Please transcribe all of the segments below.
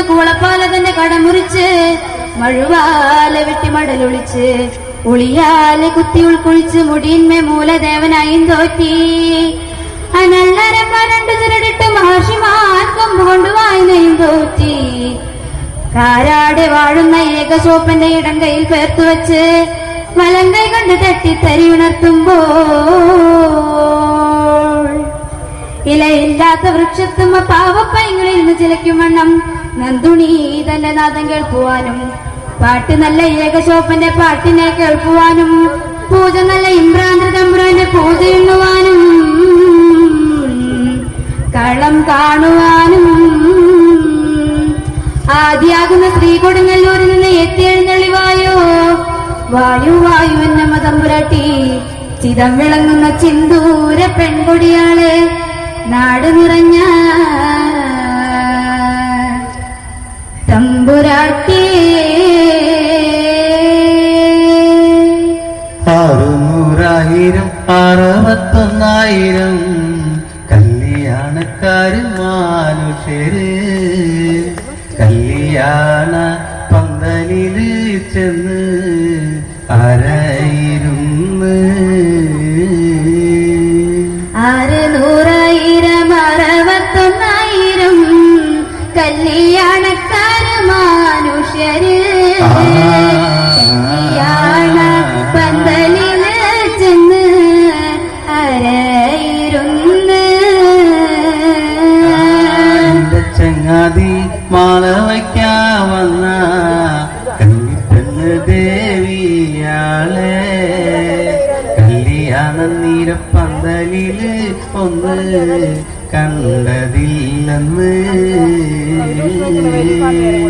കിടക്കുന്ന കൂളപ്പാല തന്നെ കടമുറിച്ച് മഴുവാല വെട്ടി മടലൊളിച്ച് ഉളിയാലെ കുത്തി ഉൾക്കൊളിച്ച് മുടിയിന്മേ മൂലദേവനായും തോറ്റി. അനല്ലരം പരണ്ടു ചിരടിട്ട് മഹർഷിമാൻ കൊമ്പ് കൊണ്ട് വായനയും തോറ്റി. കാരാടെ വാഴുന്ന ഏകശോപ്പന്റെ ഇടം കയ്യിൽ പേർത്തു വെച്ച് വലം കൈ തട്ടി തരി ഉണർത്തുമ്പോൾ. ഇലയില്ലാത്ത വൃക്ഷത്തുമ്മ പാവപ്പൈങ്ങളിൽ നിന്ന് ചിലയ്ക്കും വണ്ണം നന്ദുണി തന്റെ നാദം കേൾക്കുവാനും പാട്ട് നല്ല ഏകശോപ്പന്റെ പാട്ടിനെ കേൾക്കുവാനും പൂജ നല്ല ഇമ്രാന്ത തമ്പുരാന്റെ പൂജ എണ്ണുവാനും കളം കാണുവാനും. ആദ്യാകുന്ന ശ്രീ കൊടുങ്ങല്ലൂരിൽ നിന്ന് എത്തിയെഴുന്നള്ളി വായോ വായു വായു എന്ന മതമ്പുരാട്ടി ചിതം വിളങ്ങുന്ന ചിന്തൂര പെൺകൊടിയാളെ. അറുന്നൂറായിരം അറുപത്തൊന്നായിരം. കല്യാണക്കാര് മാനുഷ്യര് കല്യാണ പന്തലിൽ ചെന്ന് അരയിരുന്ന് ആറ് നൂറായിരം അറുപത്തൊന്നായിരം. കല്യാണക്കാര് മനുഷ്യര് കല്യാണ പന്തലിൽ നീരപ്പന്തലിൽ ഒന്ന് കണ്ടതില്ലെന്ന്.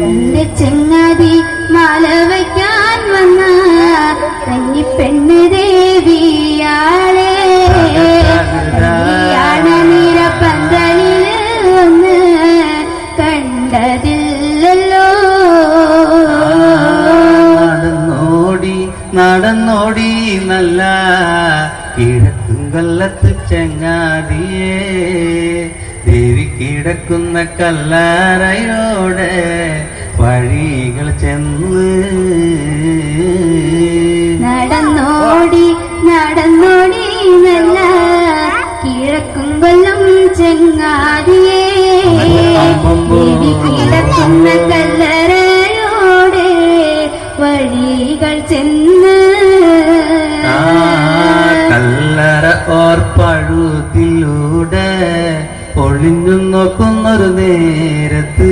എന്റെ ചെങ്ങാതി മാല വയ്ക്കാൻ വന്ന കഞ്ഞി പെണ്ണ് ദേവിയാളെ. നിരപ്പന്തലിൽ ഒന്ന് കണ്ടതില്ലല്ലോ. നടന്നോടി നല്ല കിഴക്കും കൊല്ലത്ത് ചങ്ങാതിയെ. ദേവി കിടക്കുന്ന കല്ലാറയോടെ വഴികൾ ചെന്ന് വഴികൾ ചെന്ന് കല്ലറ ഓർപ്പഴുതിലൂടെ ഒളിഞ്ഞു നോക്കുന്നൊരു നേരത്ത്